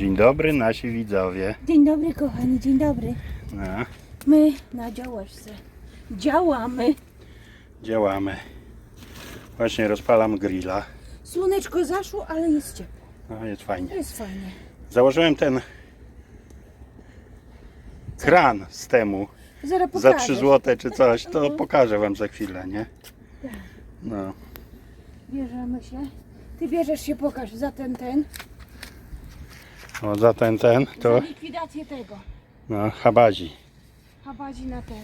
Dzień dobry nasi widzowie. Dzień dobry kochani, dzień dobry. No, My na działeczce działamy. działamy. Właśnie rozpalam grilla. Słoneczko zaszło, ale jest ciepło. No, jest fajnie. Jest fajnie. Założyłem ten kran z temu Zaraz za pokażę. 3 zł czy coś. To pokażę wam za chwilę, nie? Tak. No. Bierzemy się. Ty bierzesz się, pokaż za ten, ten. O, za ten, ten, to Za likwidację tego. no, habazi. Habazi na ten.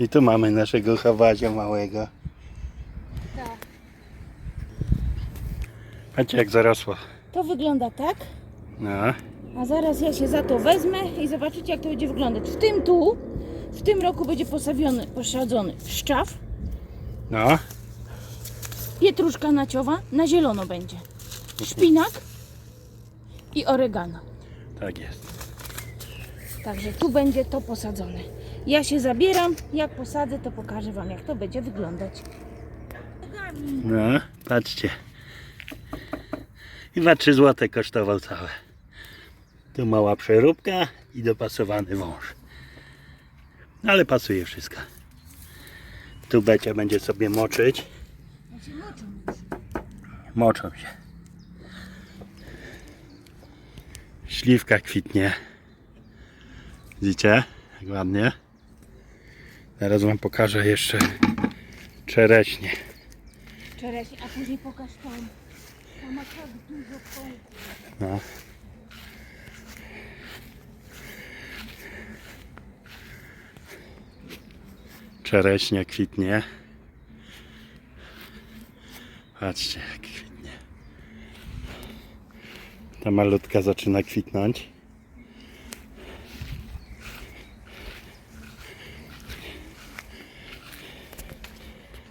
I tu mamy naszego habazia małego. Tak. Patrzcie jak zarosło. To wygląda tak. No, A zaraz ja się za to wezmę i zobaczycie jak to będzie wyglądać. W tym tu, w tym roku będzie posawiony, posadzony szczaw, no. pietruszka naciowa, na zielono będzie. Szpinak i oregano. Tak jest. Także tu będzie to posadzone. Ja się zabieram, jak posadzę, to pokażę Wam, jak to będzie wyglądać. No, patrzcie. Chyba 3 zł kosztował całe. Tu mała przeróbka i dopasowany wąż. No, Ale pasuje wszystko. Tu Becia będzie sobie moczyć. Moczą się. Śliwka kwitnie. Widzicie? Jak ładnie. Teraz wam pokażę jeszcze czereśnie. Czereśnie, a później pokaż tam. Tam ma tak dużo. No. Czereśnie kwitnie. Patrzcie jak. Ta malutka zaczyna kwitnąć.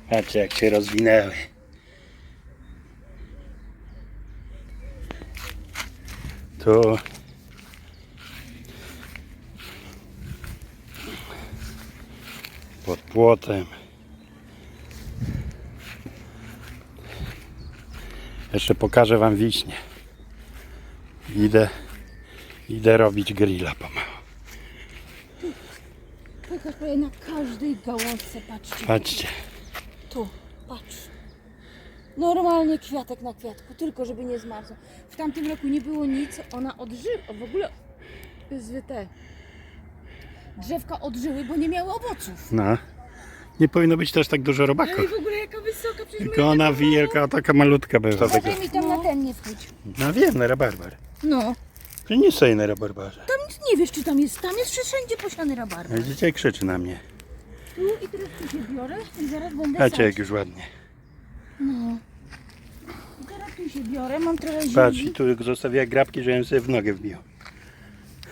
Patrzcie jak się rozwinęły. Tu pod płotem. Jeszcze pokażę wam wiśnie. Idę, idę robić grilla pomału. Prawie na każdej gałązce, patrzcie. Patrzcie, Tu, patrz. Normalnie kwiatek na kwiatku, tylko żeby nie zmarzł. W tamtym roku nie było nic, ona odżyła, w ogóle z te drzewka odżyły, bo nie miały owoców. no. Nie powinno być też tak dużo Ale robaków. w ogóle jaka wysoka, przecież Tylko ona wielka, taka malutka była. Uważaj mi tam na ten nie wchodź. No wiem, na rabarbar. No, To nie stoi na rabarbarze. tam nic nie wiesz, czy tam jest, tam jest wszędzie posiany rabarbar. Widzicie, jak krzyczy na mnie. Tu i teraz tu się biorę i zaraz będę Patrzcie, jak już ładnie. No. I teraz tu się biorę, mam trochę Patrz, ziemi. i tu zostawiła grabki, żebym sobie w nogę wbił.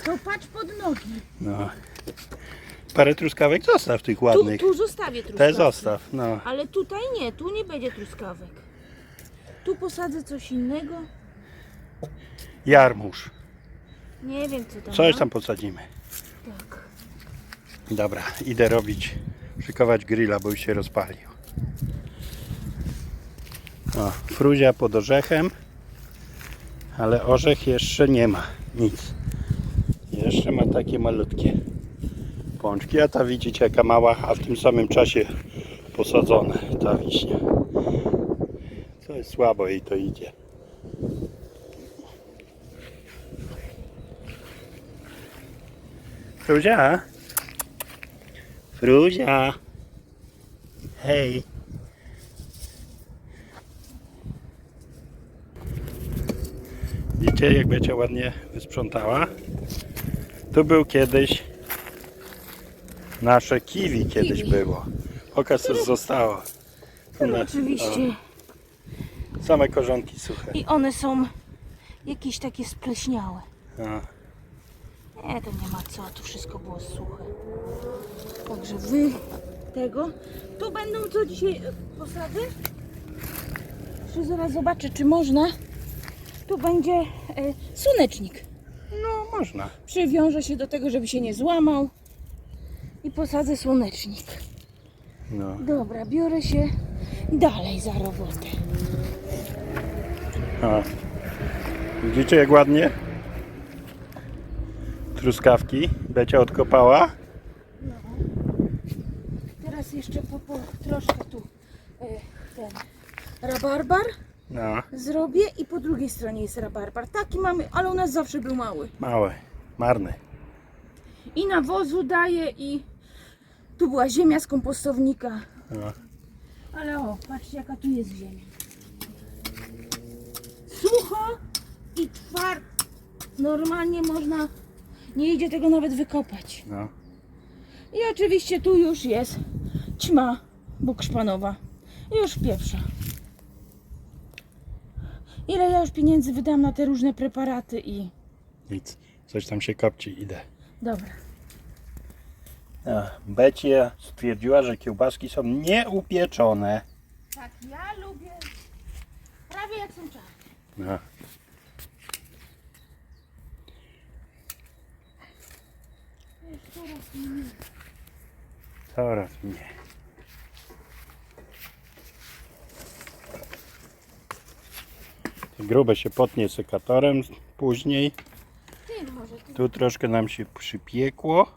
To patrz pod nogi. No. Parę truskawek zostaw tych Tu, ładnych. tu zostawię Te truskawki. zostaw, no. Ale tutaj nie, tu nie będzie truskawek. Tu posadzę coś innego. Jarmuż. Nie wiem co tam Coś ma. tam posadzimy. Tak. Dobra, idę robić, szykować grilla, bo już się rozpalił. O, fruzia pod orzechem, ale orzech jeszcze nie ma, nic. Jeszcze ma takie malutkie pączki, a ta widzicie jaka mała, a w tym samym czasie posadzone ta wiśnia. To jest słabo jej to idzie. Fruzia? Fruzia. Hej. Widzicie, jak Becia ładnie wysprzątała? Tu był kiedyś nasze kiwi kiedyś było. Pokaż co zostało. Tu na- Oczywiście. o, same korzonki suche. I one są jakieś takie spleśniałe. O, Nie, to nie ma co, tu wszystko było suche. Także wy tego. Tu będą co dzisiaj e, posady? Jeszcze zaraz zobaczę, czy można. Tu będzie e, słonecznik. no można. Przywiążę się do tego, żeby się nie złamał. I posadzę słonecznik. No. Dobra, biorę się dalej za robotę. O. Widzicie jak ładnie? Truskawki. Becia odkopała. No. Teraz jeszcze po, po troszkę tu e, ten rabarbar No, zrobię i po drugiej stronie jest rabarbar. Taki mamy, ale u nas zawsze był mały. mały, marny. I nawozu daję i tu była ziemia z kompostownika. No. Ale o, patrzcie jaka tu jest ziemia. Sucho i twardo. Normalnie można, nie idzie tego nawet wykopać. No. I oczywiście tu już jest ćma bukszpanowa. Już pieprza. Ile ja już pieniędzy wydam na te różne preparaty i... Nic. Coś tam się kopci, idę. Dobra. A, Becia stwierdziła, że kiełbaski są nieupieczone. Tak, ja lubię prawie jak są czarne. No. Coraz mniej. Te grube się potnie sekatorem później. Ty może, ty. Tu troszkę nam się przypiekło.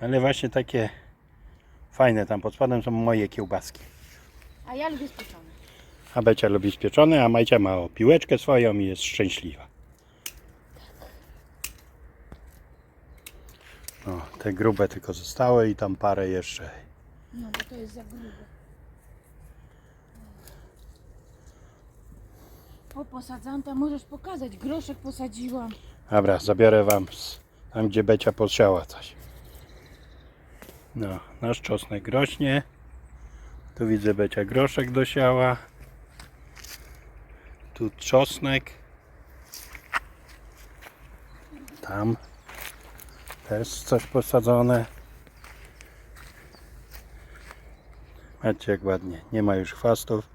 Ale właśnie takie fajne tam pod spodem są moje kiełbaski. A ja lubię spieczone. A Becia lubi spieczone, a Majcia ma o piłeczkę swoją i jest szczęśliwa. No, te grube tylko zostały i tam parę jeszcze. No bo to jest za grube. O, posadzałam, tam możesz pokazać. Groszek posadziłam. Dobra, zabiorę wam z, tam, gdzie Becia posiała coś. No, nasz czosnek rośnie. Tu widzę Becia groszek dosiała. Tu czosnek. Tam też coś posadzone. Patrzcie jak ładnie. Nie ma już chwastów.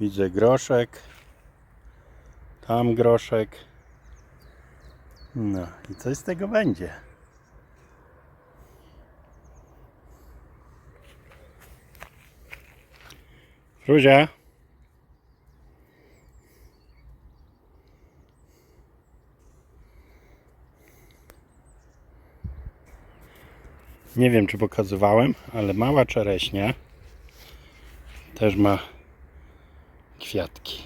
Widzę groszek. Tam groszek. No i coś z tego będzie. Fruzia. Nie wiem czy pokazywałem, ale mała czereśnia też ma kwiatki.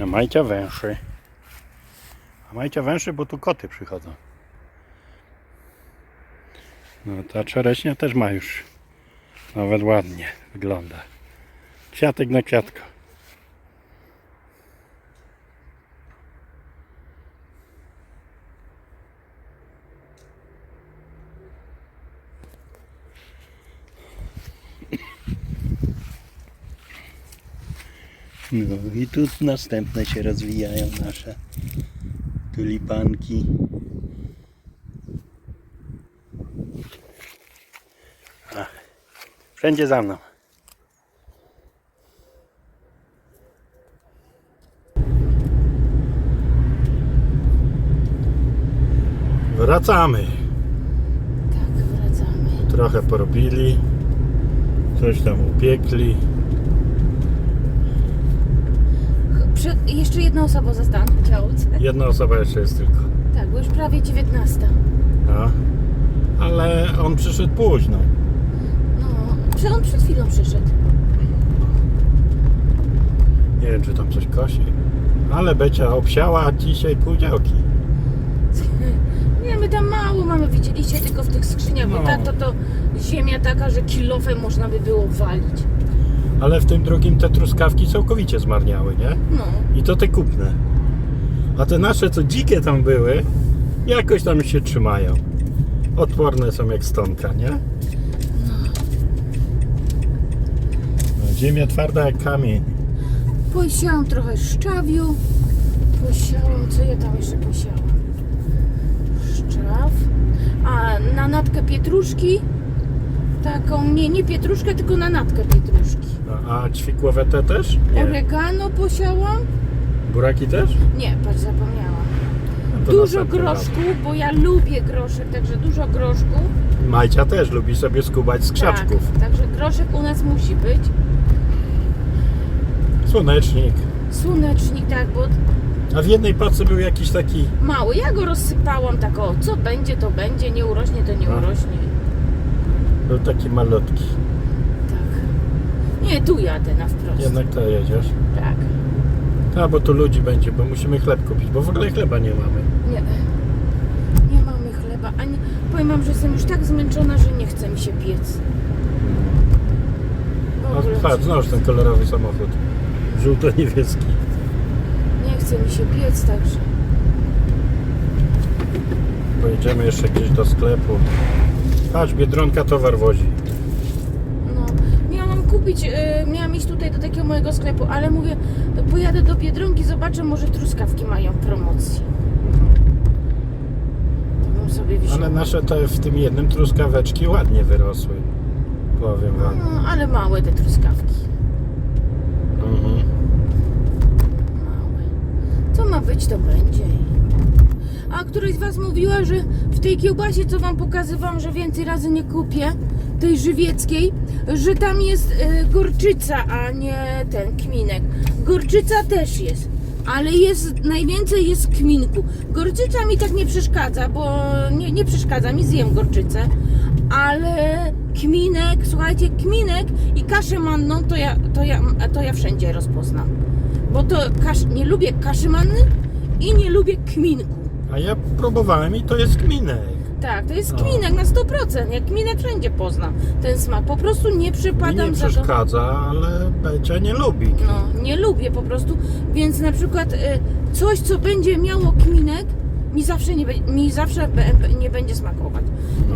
A Majcia węszy. A Majcia węszy, bo tu koty przychodzą. No ta czereśnia też ma już nawet ładnie wygląda. Kwiatek na kwiatko. No i tu następne się rozwijają nasze tulipanki. A, wszędzie za mną. Wracamy. Tak, wracamy. Trochę porobili. Coś tam upiekli. Prze- jeszcze jedna osoba została na działce. Jedna osoba jeszcze jest tylko. Tak, bo już prawie 19. No. Ale on przyszedł późno. No, on przed chwilą przyszedł. Nie wiem, czy tam coś kosi. Ale Becia obsiała dzisiaj pół działki. Nie, my tam mało mamy, widzieliście tylko w tych skrzyniach, bo No. tak to to ziemia taka, że kilofem można by było walić. Ale w tym drugim te truskawki całkowicie zmarniały, nie? No, I to te kupne. A te nasze, co dzikie tam były, jakoś tam się trzymają. Odporne są jak stonka, nie? No, ziemia twarda jak kamień. posiałam trochę szczawiu, posiałam, co ja tam jeszcze posiałam? Szczaw, a na natkę pietruszki, taką, nie, nie pietruszkę, tylko na natkę pietruszki. No, a ćwikłowe te też? Nie. Oregano posiałam? Buraki też? Nie, patrz, zapomniałam. to Dużo groszku, bo ja lubię groszek, także dużo groszku. Majcia też lubi sobie skubać z krzaczków. Tak, także groszek u nas musi być. Słonecznik. Słonecznik, tak, bo A w jednej pacy był jakiś taki... mały. Ja go rozsypałam tak o, co będzie, to będzie, nie urośnie, to nie No. urośnie. Był taki malutki. Nie, tu jadę na wprost. Jednak to jedziesz. Tak. A, bo tu ludzi będzie, bo musimy chleb kupić, bo w ogóle chleba nie mamy. Nie. Nie mamy chleba. Ani powiem wam, że jestem już tak zmęczona, że nie chce mi się piec. W patrz, znasz ten kolorowy samochód. Żółto-niebieski. nie chce mi się piec, także. Pojedziemy jeszcze gdzieś do sklepu. Patrz, Biedronka towar wozi. Kupić, e, miałam iść tutaj do takiego mojego sklepu, ale mówię, pojadę do Biedronki, zobaczę, może truskawki mają w promocji. To bym sobie. Ale nasze te w tym jednym truskaweczki ładnie wyrosły. Powiem wam. No, ale małe te truskawki. Mhm. Małe. Co ma być, to będzie. A któraś z Was mówiła, że w tej kiełbasie, co Wam pokazywałam, że więcej razy nie kupię, tej żywieckiej, że tam jest e, gorczyca, a nie ten kminek. Gorczyca też jest, ale jest najwięcej jest kminku. Gorczyca mi tak nie przeszkadza, bo nie, nie przeszkadza mi, zjem gorczycę, ale kminek, słuchajcie, kminek i kaszę manną to ja, to ja, to ja wszędzie rozpoznam. Bo to kasz, nie lubię kaszy manny i nie lubię kminku. A ja próbowałem i to jest kminek. Tak, to jest O. kminek na 100%. Jak kminek wszędzie poznam ten smak. Po prostu nie Mi przypadam nie za to. przeszkadza, ale Becia nie lubi. No, nie lubię po prostu. Więc na przykład y, coś, co będzie miało kminek, mi zawsze nie, be- mi zawsze be, be, nie będzie smakować.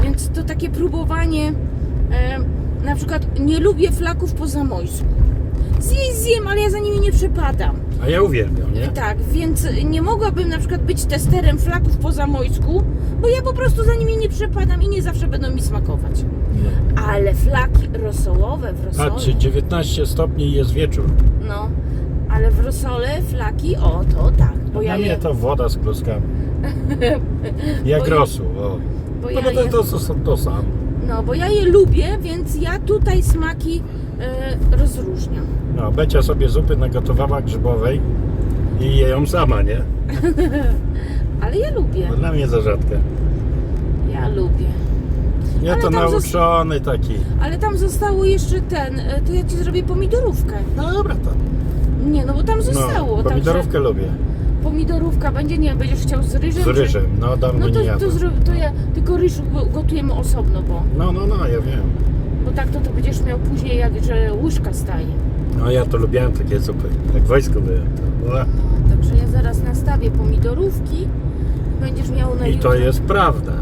Więc to takie próbowanie. y, na przykład nie lubię flaków po zamojsku. Zjeść zjem, ale ja za nimi nie przepadam. A ja uwielbiam, nie? Tak, więc nie mogłabym na przykład być testerem flaków po zamojsku, bo ja po prostu za nimi nie przepadam i nie zawsze będą mi smakować. Nie. Ale flaki rosołowe w rosole. Patrzcie, 19 stopni jest wieczór. No, ale w rosole flaki, o to tak. Bo ja Dla mnie je, to woda z kluskami. Jak Bo rosół, o. bo No ja bo to, je, to, to, to samo. no, bo ja je lubię, więc ja tutaj smaki e, rozróżniam. No, Becia sobie zupy nagotowała grzybowej i je ją sama, nie? Ale ja lubię, No, dla mnie za rzadka. ja lubię. Ja Ale to tam nauczony taki. Ale tam zostało jeszcze ten, e, to ja ci zrobię pomidorówkę. No dobra to. Nie, no bo tam zostało. No, pomidorówkę lubię. pomidorówka będzie, nie będziesz chciał z ryżem? Z czy- ryżem. No dawno No nie to, jadłem. to, to ja tylko ryż go- gotujemy osobno, bo, No, no, no, ja wiem. Bo tak to, to będziesz miał później, jak że łyżka staje. No ja to lubiłem takie zupy. Jak w wojsku byłem. to No, także ja zaraz nastawię pomidorówki. Będziesz miał na I to jest prawda.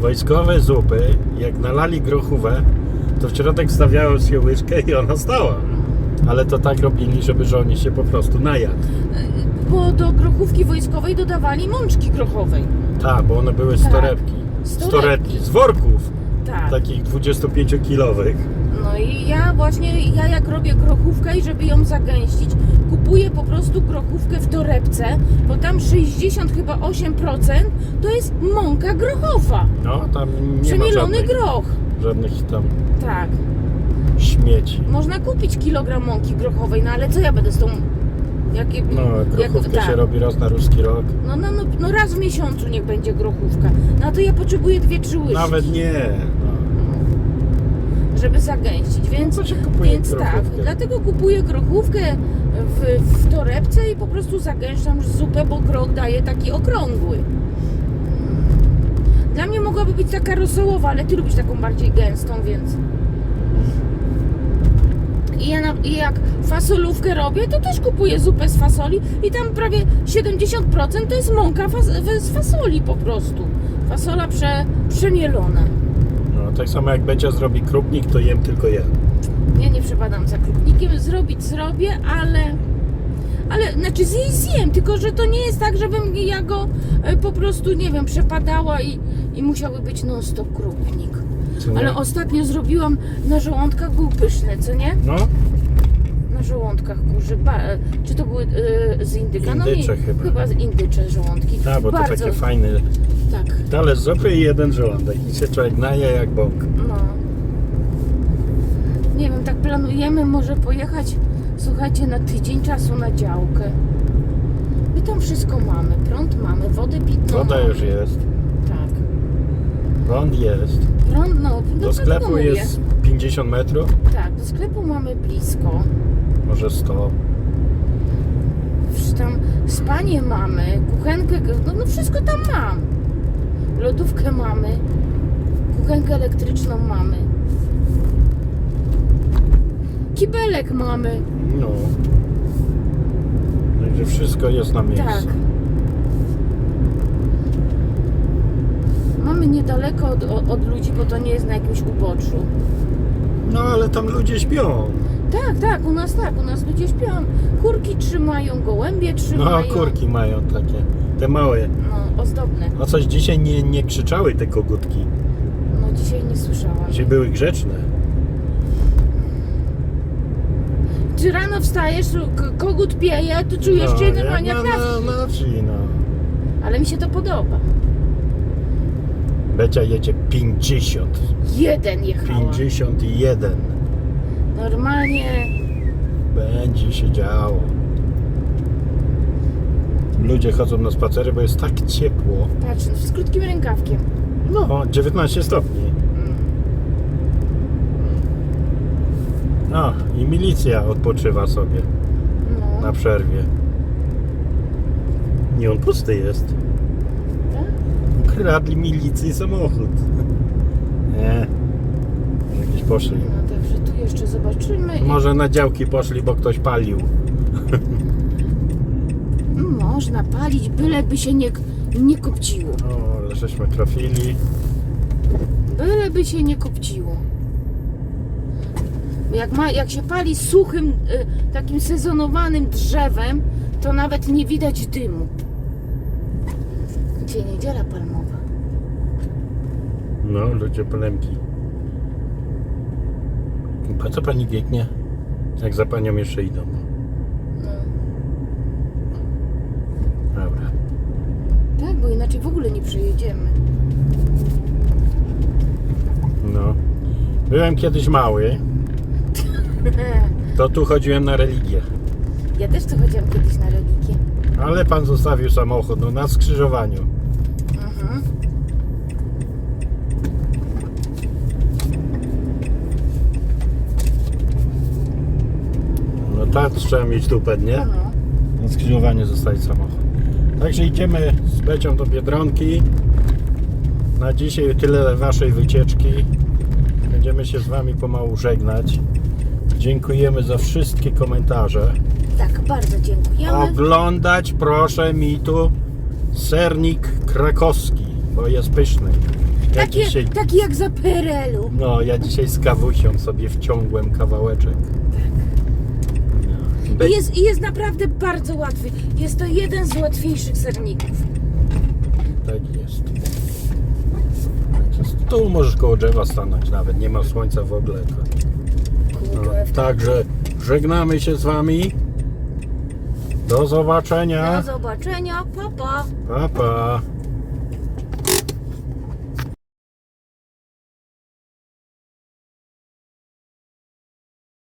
Wojskowe zupy, jak nalali grochówę, to w środek stawiało się łyżkę i ona stała. Ale to tak robili, żeby żołnierz się po prostu najadł. Bo do grochówki wojskowej dodawali mączki grochowej. Tak, bo one były z Tak. torebki. Z torebki, z worków Tak. takich 25-kilowych. No i ja właśnie, ja jak robię grochówkę i żeby ją zagęścić, kupuję po prostu grochówkę w torebce, bo tam 60 chyba 8% to jest mąka grochowa. No, tam nie ma Przemielony żadnych, groch. żadnych tam Tak. śmieci. Można kupić kilogram mąki grochowej, no ale co ja będę z tą... Jak, No, grochówkę tak. się robi raz na ruski rok. No, no, no, no raz w miesiącu niech będzie grochówka. No to ja potrzebuję dwie, trzy łyżki, Nawet nie. No. żeby zagęścić, więc... Kupuje Więc tak, dlatego kupuję grochówkę w, w torebce i po prostu zagęszczam zupę, bo groch daje taki okrągły. Dla mnie mogłaby być taka rosołowa, ale ty lubisz taką bardziej gęstą, więc... I, ja na, I jak fasolówkę robię, to też kupuję zupę z fasoli i tam prawie 70% to jest mąka fas, z fasoli po prostu. Fasola prze, przemielona. No, tak samo jak Becia zrobi krupnik, to jem tylko ja. Ja nie przepadam za krupnikiem, zrobić zrobię, ale. Ale, znaczy zjeść zjem, tylko że to nie jest tak, żebym ja go e, po prostu, nie wiem, przepadała i, i musiały być non-stop krupnik. Co nie? Ale ostatnio zrobiłam na żołądkach, był pyszny, co nie? No, na żołądkach kurzy. Ba, e, czy to były e, z indyka? Indycze nie, chyba. Chyba z indycze żołądki. Tak, bo to Bardzo, takie fajne. Tak, Talerz zupy i jeden żołądek. I się człowiek naje jak bąk. no. Nie wiem, tak planujemy może pojechać, słuchajcie, na tydzień czasu na działkę. My tam wszystko mamy. Prąd mamy, wodę pitną Woda mamy. już jest. Tak. Prąd jest. Prąd, no, no Do sklepu jest 50 metrów. Tak, do sklepu mamy blisko. Może 100. Przecież tam spanie mamy, kuchenkę, no, no wszystko tam mam. Lodówkę mamy, kuchenkę elektryczną mamy. Kibelek mamy. No. Także wszystko jest na miejscu. Tak. Mamy niedaleko od, od, ludzi, bo to nie jest na jakimś uboczu. No ale tam ludzie śpią. Tak, tak, u nas tak, u nas ludzie śpią. Kurki trzymają, gołębie No trzymają. kurki mają takie. Te małe. No, ozdobne. A coś dzisiaj nie, nie krzyczały te kogutki. No dzisiaj nie słyszałam. Dzisiaj były grzeczne. Czy rano wstajesz, k- kogut pieje, to czujesz no, się normalnie jak na, wsi. na wsi, no. Ale mi się to podoba. Becia jedzie 50. Jeden jechała. 51. Normalnie Będzie się działo. Ludzie chodzą na spacery, bo jest tak ciepło. Patrz, z krótkim rękawkiem. No, 19 stopni. A, i milicja odpoczywa sobie No. na przerwie. Nie, on pusty jest. Tak? Ukradli milicji samochód. Nie. Jakieś poszli. Jeszcze zobaczymy. Może na działki poszli, bo ktoś palił. Można palić, byleby się nie, nie kopciło. O, ale żeśmy trafili. Byleby się nie kopciło. Jak, ma, jak się pali suchym, y, takim sezonowanym drzewem, to nawet nie widać dymu. Dzisiaj niedziela palmowa. No, ludzie polemki. Po co pani biegnie? Jak za panią jeszcze idą. No. Dobra. Tak, bo inaczej w ogóle nie przejedziemy. No. Byłem kiedyś mały, to tu chodziłem na religię. Ja też tu chodziłam kiedyś na religię. Ale pan zostawił samochód no, na skrzyżowaniu. Mhm. No tak, trzeba mieć tupet, nie? No. Na skrzyżowaniu zostawić samochód. Także idziemy z Becią do Biedronki. Na dzisiaj tyle waszej wycieczki. Będziemy się z wami pomału żegnać. Dziękujemy za wszystkie komentarze. Tak, bardzo dziękujemy. Oglądać proszę mi tu sernik krakowski, bo jest pyszny. Ja Takie, dzisiaj, taki jak za PRL-u. no, ja dzisiaj z kawusią sobie wciągłem kawałeczek. No. I jest, I jest naprawdę bardzo łatwy. Jest to jeden z łatwiejszych serników. Tak jest. Tu możesz koło drzewa stanąć nawet, nie ma słońca w ogóle. No. Także żegnamy się z wami. Do zobaczenia. Do zobaczenia, papa. Pa. Pa, pa.